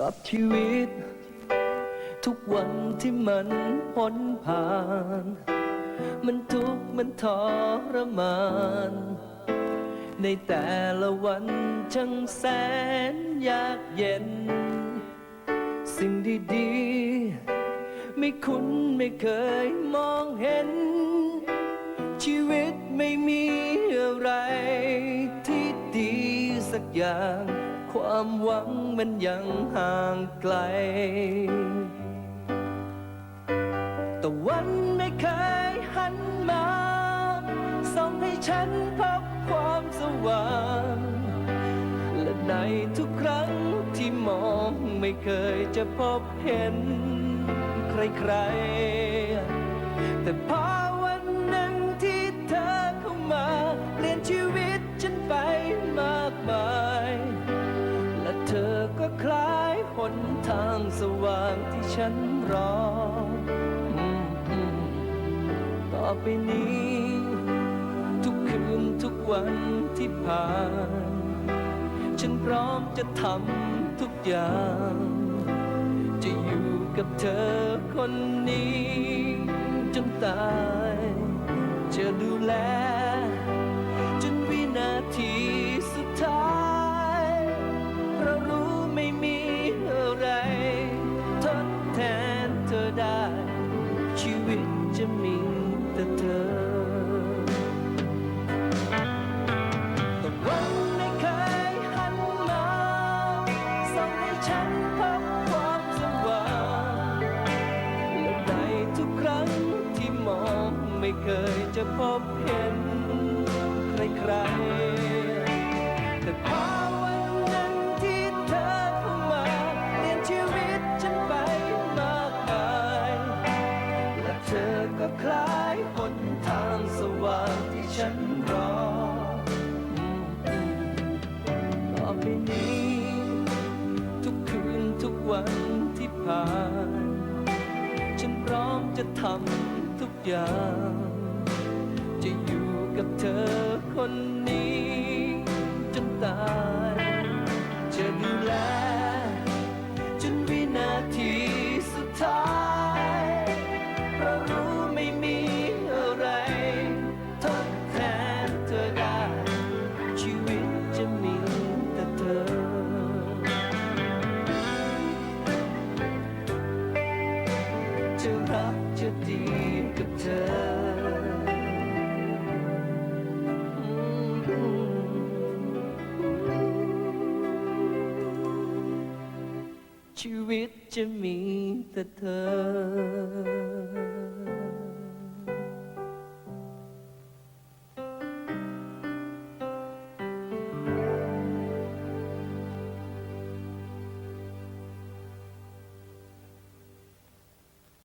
กับชีวิต ทุกวันที่มันพ้นผ่าน มันทุกข์มันทรมาน ในแต่ละวันช่างแสนยากเย็น สิ่งดีๆ ไม่คุ้นไม่เคยมองเห็น ชีวิตไม่มีอะไรที่ดีสักอย่าง ความหวังมันยังห่างไกลแต่วันไม่เคยหันมาส่องให้ฉันพบความสว่าง และในทุกครั้งที่มองไม่เคยจะพบเห็นใครๆ แต่พอางที่ฉันรอ ต่อไปนี้ ทุกคืนทุกวันที่ผ่าน ฉันพร้อมจะทำทุกอย่าง จะอยู่กับเธอคนนี้ จนตาย จะดูแล เคยจะพบเห็นใครๆแต่พอวันนั้นที่เธอเข้ามาเปลี่ยนชีวิตฉันไปมากมายและเธอก็คล้ายหนทางสว่างที่ฉันรอต่อไปนี้ ทุกคืนทุกวันที่ผ่าน ฉันพร้อมจะทำทุกอย่าง กับเธอคนนี้ จนตายจะดูแลจนวินาทีสุดท้ายเพราะรู้ไม่มีอะไรทดแทนเธอได้ ชีวิตจะมีแต่เธอ จะรักจะดี ชีวิตจะมีแต่เธอ